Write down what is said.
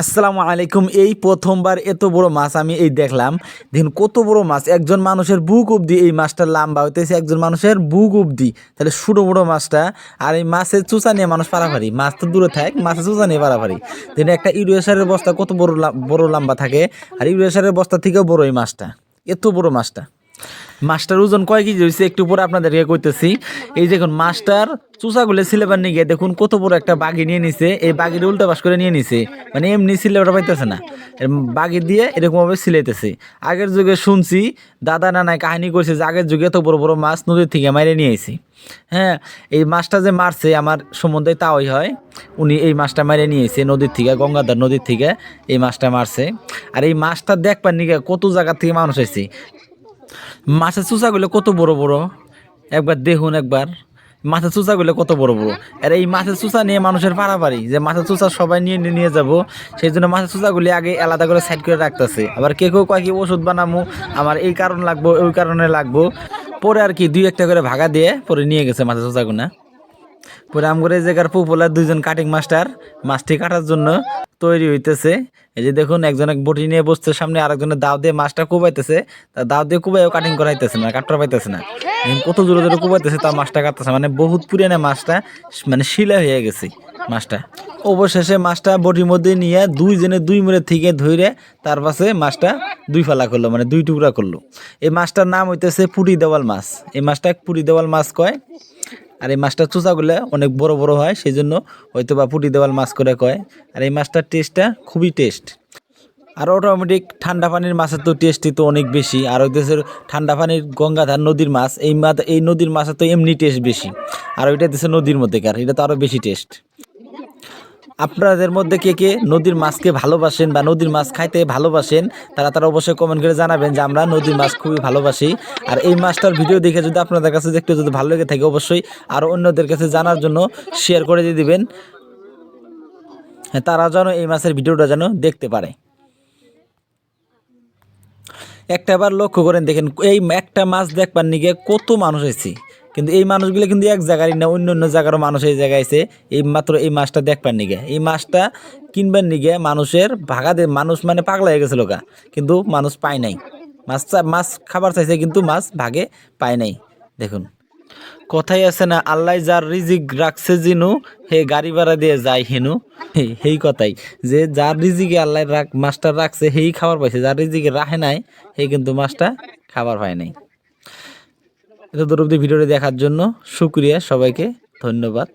আসসালামু আলাইকুম। এই প্রথমবার এত বড় মাছ আমি এই দেখলাম। দেখুন কত বড় মাছ। একজন মানুষের বুক অবধি এই মাছটা লম্বা হইতেছে, একজন মানুষের বুক অবধি। তাহলে ছোটো বড় মাছটা। আর এই মাছের চুচা নিয়ে মানুষ পারাপারি। মাছ তো দূরে থাক, মাছের চুচা নিয়ে পারাপারি। দেখুন একটা ইউরিয়াসারের বস্তা কত বড় বড় লম্বা থাকে। আর ইউরিয়াসারের বস্তা থেকেও বড় এই মাছটা। এত বড় মাছটা। মাছটার ওজন কয় কেজি হয়েছে একটু পরে আপনাদেরকে কইতেছি। এই দেখুন মাছটার চুষাগুলো সিলেবার নিয়ে গিয়ে দেখুন কত বড় একটা বাগি নিয়ে নিছে। এই বাগির উল্টা পাশ করে নিয়ে নিছে। মানে এমনি সিলেবাটা পাইতেছে না। বাগি দিয়ে এরকমভাবে সিলাইতেছে। আগের যুগে শুনছি, দাদা নানায় কাহিনী করছে যে আগের যুগে এত বড় বড় মাছ নদীর থেকে মাইরে নিয়ে আইছি। হ্যাঁ এই মাছটা যে মারছে আমার সম্বন্ধে তাওই হয়। উনি এই মাছটা মাইরে নিয়ে এসে নদীর থেকে, গঙ্গাধর নদীর থেকে এই মাছটা মারছে। আর এই মাছটা দেখবার নিকে কত জায়গা থেকে মানুষ এসেছে মাছের চুচাগুলো কত বড় বড়? একবার দেখুন একবার। মাছের চুচাগুলো কত বড় বড়? আর এই মাছের চুচা নিয়ে মানুষের পারাপারি যে মাছের চুচা সবাই নিয়ে নিয়ে যাব, সেই জন্য মাছের চুচাগুলি আগে আলাদা করে সাইড করে রাখতেছে। আবার কেউ কেউ কয় কি, ওষুধ বানামু, আমার এই কারণ লাগবো, ওই কারণে লাগবো। পরে আর কি দুই একটা করে ভাগা দিয়ে পরে নিয়ে গেছে মাছের চুচাগুনা পরে আমগরে জায়গার পপুলার দুইজন কাটিং মাস্টার মাছটি কাটার জন্য তৈরি হইতেছে। এই যে দেখুন, একজন এক বটি নিয়ে বসছে সামনে, আরেকজনের দাও দিয়ে মাছটা কুবাইতেছে। তা দাও দিয়ে কুবাইও কাটিং করাইতেছে না কাটতে পাইতেছে না। কত জোরে জোরে কুবাইতেছে তার মাছটা কাটতেছে মানে বহুত পুরানা মাছটা মানে শিলা হয়ে গেছে মাছটা। অবশেষে মাছটা বটির মধ্যে নিয়ে দুইজনে দুই মিলে থেকে ধরে তার পাশে মাছটা দুই ফালা করল মানে দুই টুকরা করল। এই মাছটার নাম হইতেছে পুরি দেওয়াল মাছ। এই মাছটা পুরি দেওয়াল মাছ কয়? আর এই মাছটার চোচাগুলো অনেক বড় বড় হয় সেই জন্য হয়তো বা পুটি দেওয়াল মাছ করে কয়। আর এই মাছটার টেস্টটা খুবই টেস্ট আর অটোমেটিক ঠান্ডা পানির মাছের তো টেস্টই তো অনেক বেশি। আর ওই দেশের ঠান্ডা পানির গঙ্গাধার নদীর মাছ, এই এই নদীর মাছের তো এমনি টেস্ট বেশি। আর ওইটা দেশে নদীর মধ্যেকার, এটা তো আরও বেশি টেস্ট আপনাদের মধ্যে কে কে নদীর মাছকে ভালোবাসেন বা নদীর মাছ খাইতে ভালোবাসেন, তারা তারা অবশ্যই কমেন্ট করে জানাবেন যে আমরা নদীর মাছ খুবই ভালোবাসি। আর এই মাছটার ভিডিও দেখে যদি আপনাদের কাছে দেখতে যদি ভালো লেগে থাকে, অবশ্যই আরও অন্যদের কাছে জানার জন্য শেয়ার করে দিয়ে দিবেন। তারা যেন এই মাছের ভিডিওটা যেন দেখতে পারে। একটা বার লক্ষ্য করেন দেখেন, এই একটা মাছ দেখবার নিগে কত মানুষ হয়েছে কিন্তু এই মানুষগুলো কিন্তু এক জায়গারই না, অন্য অন্য জায়গারও মানুষ এই জায়গায় আছে। এই মাত্র এই মাছটা দেখবার নিগে। এই মাছটা কিনবার নিগে মানুষের ভাগা মানুষ মানে পাগলা হয়ে গেছিল গা কিন্তু মানুষ পায় নাই। মাছ মাছ খাবার চাইছে কিন্তু মাছ ভাগে পায় নাই। দেখুন। কথাই আছে না, আল্লাহ যার রিজিক রাখছে জিনু, হে গাড়ি ভাড়া দিয়ে যায় হেনু। সেই কথাই। যে যার রিজিকে আল্লাহ রাখ, মাছটা রাখছে, সেই খাবার পাইছে। যার রিজিকে রাখে নাই, সেই কিন্তু মাছটা খাবার পায় নাই। এত দূর অব্দি ভিডিওটি দেখার জন্য সুক্রিয়া সবাইকে ধন্যবাদ।